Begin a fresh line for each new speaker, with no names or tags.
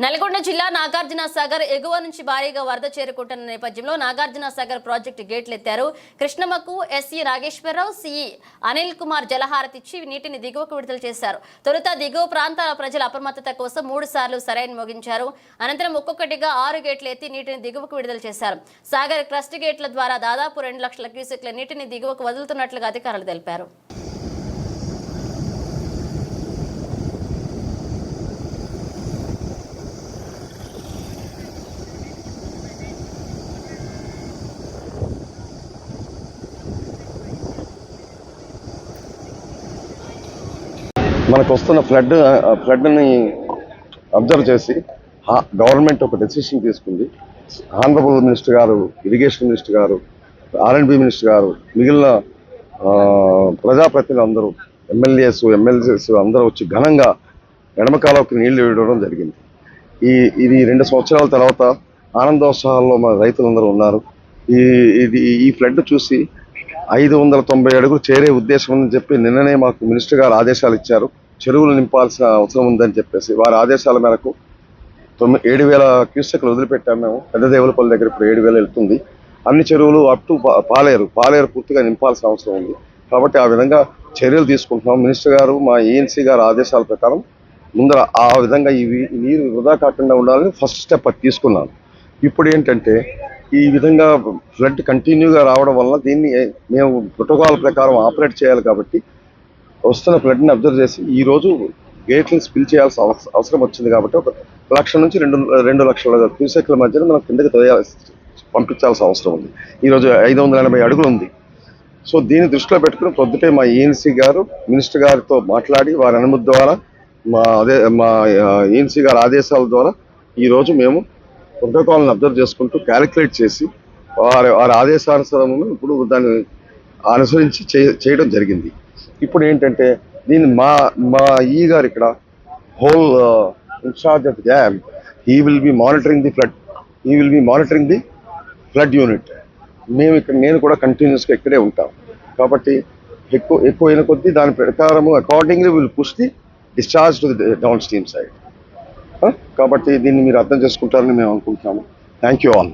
నల్గొండ జిల్లా నాగార్జున సాగర్ ఎగువ నుంచి భారీగా వరద చేరుకుంటున్న నేపథ్యంలో నాగార్జున సాగర్ ప్రాజెక్టు గేట్లు ఎత్తారు కృష్ణమ్మకు ఎస్సీ నాగేశ్వరరావు సిఈ అనిల్ కుమార్ జలహారతిచ్చి నీటిని దిగువకు విడుదల చేశారు. తొలుత దిగువ ప్రాంతాల ప్రజల అప్రమత్తత కోసం మూడు సార్లు సరైన మోగించారు. అనంతరం ఒక్కొక్కటిగా ఆరు గేట్లు ఎత్తి నీటిని దిగువకు విడుదల చేశారు. సాగర్ క్రస్ట్ గేట్ల ద్వారా దాదాపు రెండు లక్షల క్యూసెక్ల నీటిని దిగువకు వదులుతున్నట్లుగా అధికారులు తెలిపారు.
మనకు వస్తున్న ఫ్లడ్ ఫ్లడ్ని అబ్జర్వ్ చేసి గవర్నమెంట్ ఒక డెసిషన్ తీసుకుంది. Andhra Pradesh minister garu irrigation minister garu R and B minister గారు మిగిలిన ప్రజాప్రతినిధులు అందరూ ఎమ్మెల్యేస్ ఎమ్మెల్సీస్ అందరూ వచ్చి ఘనంగా ఎడమకాలకు నీళ్ళు వేయడం జరిగింది. ఈ ఇది రెండు సంవత్సరాల తర్వాత ఆనందోత్సాహాల్లో మన రైతులందరూ ఉన్నారు. ఈ ఇది ఈ ఫ్లడ్ చూసి ఐదు వందల తొంభై అడుగులు చేరే ఉద్దేశం ఉందని చెప్పి నిన్ననే మాకు మినిస్టర్ గారు ఆదేశాలు ఇచ్చారు. చెరువులు నింపాల్సిన అవసరం ఉందని చెప్పేసి వారి ఆదేశాల మేరకు తొమ్మిది ఏడు వేల క్యూసెక్లు వదిలిపెట్టాము మేము. పెద్ద దేవులపల్లి దగ్గర ఇప్పుడు ఏడు వేలు వెళ్తుంది. అన్ని చెరువులు అప్ టు పాలేరు పాలేరు పూర్తిగా నింపాల్సిన అవసరం ఉంది. కాబట్టి ఆ విధంగా చర్యలు తీసుకుంటున్నాం. మినిస్టర్ గారు మా ఏఎన్సీ గారు ఆదేశాల ప్రకారం ముందర ఆ విధంగా ఇవి నీరు వృధా కాకుండా ఉండాలని ఫస్ట్ స్టెప్ అది తీసుకున్నాను. ఇప్పుడు ఏంటంటే ఈ విధంగా ఫ్లడ్ కంటిన్యూగా రావడం వల్ల దీన్ని మేము ప్రోటోకాల్ ప్రకారం ఆపరేట్ చేయాలి కాబట్టి వస్తున్న ఫ్లడ్ని అబ్జర్వ్ చేసి ఈరోజు గేట్లను స్పిల్ చేయాల్సిన అవస- అవసరం వచ్చింది కాబట్టి ఒక లక్ష నుంచి రెండు రెండు లక్షల క్యూసెక్ల మధ్యన మనం కిందకి పంపించాల్సిన అవసరం ఉంది. ఈరోజు ఐదు వందల ఎనభై అడుగులు ఉంది. సో దీన్ని దృష్టిలో పెట్టుకుని పొద్దుటే మా ఏఎన్సీ గారు మినిస్టర్ గారితో మాట్లాడి వారి అనుమతి ద్వారా మా అదే మా ఏఎన్సీ గారి ఆదేశాల ద్వారా ఈరోజు మేము ప్రోటోకాల్ని అబ్జర్వ్ చేసుకుంటూ క్యాలిక్యులేట్ చేసి వారి వారి ఆదేశానుసారము ఇప్పుడు దాన్ని అనుసరించి చేయడం జరిగింది. ఇప్పుడు ఏంటంటే దీన్ని మా మా ఈ గారు ఇక్కడ whole in-charge of dam he will be monitoring the flood he will be monitoring the flood unit. మేము ఇక్కడ నేను కూడా కంటిన్యూస్గా ఇక్కడే ఉంటాం. కాబట్టి ఎక్కువ ఎక్కువ అయిన కొద్దీ దాని ప్రకారము accordingly will push the discharge to the downstream side కాబట్టి దీన్ని మీరు అర్థం చేసుకుంటారని మేము అనుకుంటున్నాము. Thank you all